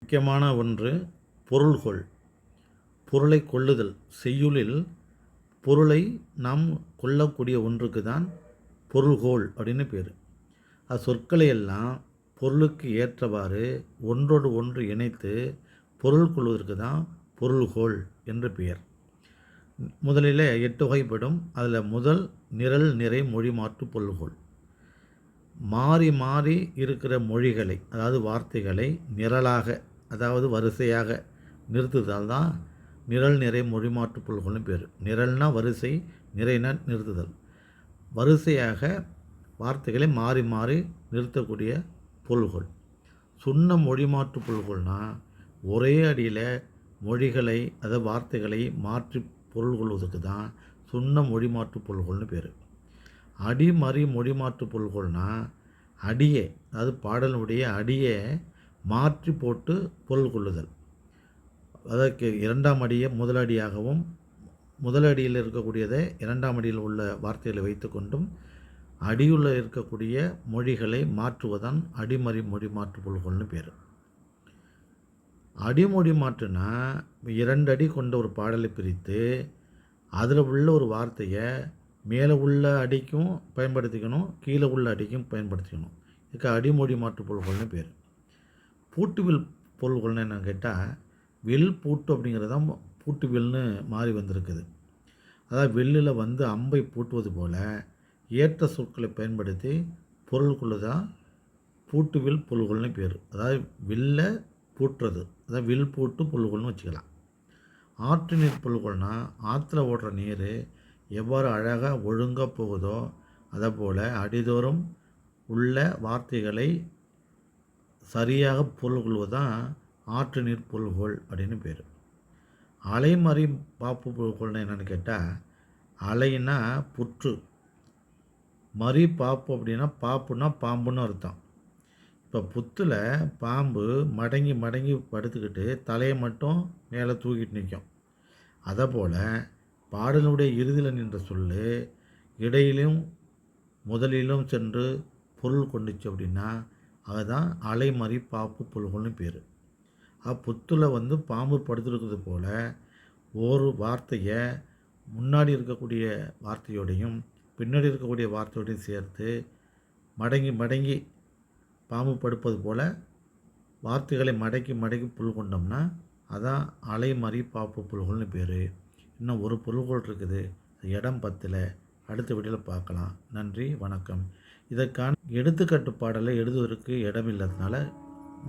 முக்கியமான ஒன்று பொருள்கொள். பொருளை கொள்ளுதல். செய்யுளில் பொருளை நாம் கொள்ளக்கூடிய ஒன்றுக்கு தான் பொருள்கோள் அப்படின்னு பேர். அது சொற்களை எல்லாம் பொருளுக்கு ஏற்றவாறு ஒன்றோடு ஒன்று இணைத்து பொருள் கொள்வதற்கு தான் பொருள்கோள் என்று பெயர். முதலில் எட்டு வகைப்படும். அதில் முதல் நிரல் நிறை மொழி மாற்று பொருள்கோள். மாறி மாறி இருக்கிற மொழிகளை அதாவது வார்த்தைகளை நிரலாக அதாவது வரிசையாக நிறுத்துதல் தான் நிரல் நிறை மொழி மாற்று பொருள்கள்னு பேர். நிரல்னா வரிசை நிறைனா நிறுத்துதல். வரிசையாக வார்த்தைகளை மாறி மாறி நிறுத்தக்கூடிய பொருள்கள் சுண்ண மொழி மாற்று பொருள்கள்னா ஒரே அடியில் மொழிகளை அதாவது வார்த்தைகளை மாற்றி பொருள் கொள்வதற்கு தான் சுண்ண மொழி மாற்று பொருள்கள்னு பேர். அடிமறி மொழி மாற்று பொருள்கள்னா அடியே அதாவது பாடலுடைய அடியை மாற்றி போட்டு பொருள் கொள்ளுதல். அதற்கு இரண்டாம் அடியை முதலடியாகவும் முதலடியில் இருக்கக்கூடியதை இரண்டாம் அடியில் உள்ள வார்த்தைகளை வைத்துக்கொண்டும் அடியுள்ள இருக்கக்கூடிய மொழிகளை மாற்றுவதான் அடிமறி மொழி மாற்று பொருள்கள்னு பேர். அடிமொழி மாற்றுனா இரண்டு அடி கொண்ட ஒரு பாடலை பிரித்து அதில் உள்ள ஒரு வார்த்தையை மேலே உள்ள அடிக்கும் பயன்படுத்திக்கணும் கீழே உள்ள அடிக்கும் பயன்படுத்திக்கணும். இதுக்கு அடிமொழி மாற்று பொருள்கள்னு பேர். பூட்டுவில் பொருள்கள்னு என்னன்னு கேட்டால் வில் பூட்டு அப்படிங்கிறது தான் பூட்டு வில்னு மாறி வந்திருக்குது. அதாவது வில்லில் வந்து அம்பை பூட்டுவது போல் ஏற்ற சொற்களை பயன்படுத்தி பொருள்குள்ள தான் பூட்டுவில் பொருள்கள்னு பேர். அதாவது வில்ல பூட்டுறது. அதாவது வில் பூட்டு பொருள்கள்னு வச்சுக்கலாம். ஆற்று நீர் பொருள்கள்னால் ஆற்றுல ஓடுற நீர் எவ்வாறு அழகாக ஒழுங்காக போகுதோ அதை போல் அடிதோறும் உள்ள வார்த்தைகளை சரியாக பொருள் கொள்வது தான் ஆற்று நீர் பொருள்கோள் அப்படின்னு பேர். அலைமறி பாப்பு பொருள்கோள்னு என்னென்னு கேட்டால் அலைன்னா புற்று. மறி பாப்பு அப்படின்னா பாப்புன்னா பாம்புன்னு அர்த்தம். இப்போ புத்தில் பாம்பு மடங்கி மடங்கி படுத்துக்கிட்டு தலையை மட்டும் மேலே தூக்கிட்டு நிற்கும் அதை போல் பாடலுடைய இறுதியில் நின்ற சொல்லு இடையிலும் முதலிலும் சென்று பொருள் கொண்டுச்சு அப்படின்னா அதுதான் அலைமறி பாப்பு பொருள்கள்னு பேர். அப்புத்துல வந்து பாம்பு படுத்துருக்கிறது போல் ஒரு வார்த்தையை முன்னாடி இருக்கக்கூடிய வார்த்தையோடையும் பின்னாடி இருக்கக்கூடிய வார்த்தையோடையும் சேர்த்து மடங்கி மடங்கி பாம்பு படுப்பது போல் வார்த்தைகளை மடக்கி மடக்கி புல் கொண்டோம்னா அதான் அலைமறி பாப்பு புல்கள்னு பேர். இன்னும் ஒரு பொருள்கள் இருக்குது. இடம் பத்தில். அடுத்த வீடியோவில் பார்க்கலாம். நன்றி வணக்கம். இதற்கான எடுத்துக்காட்டு பாடலை எழுதுவதற்கு இடம் இல்லாததுனால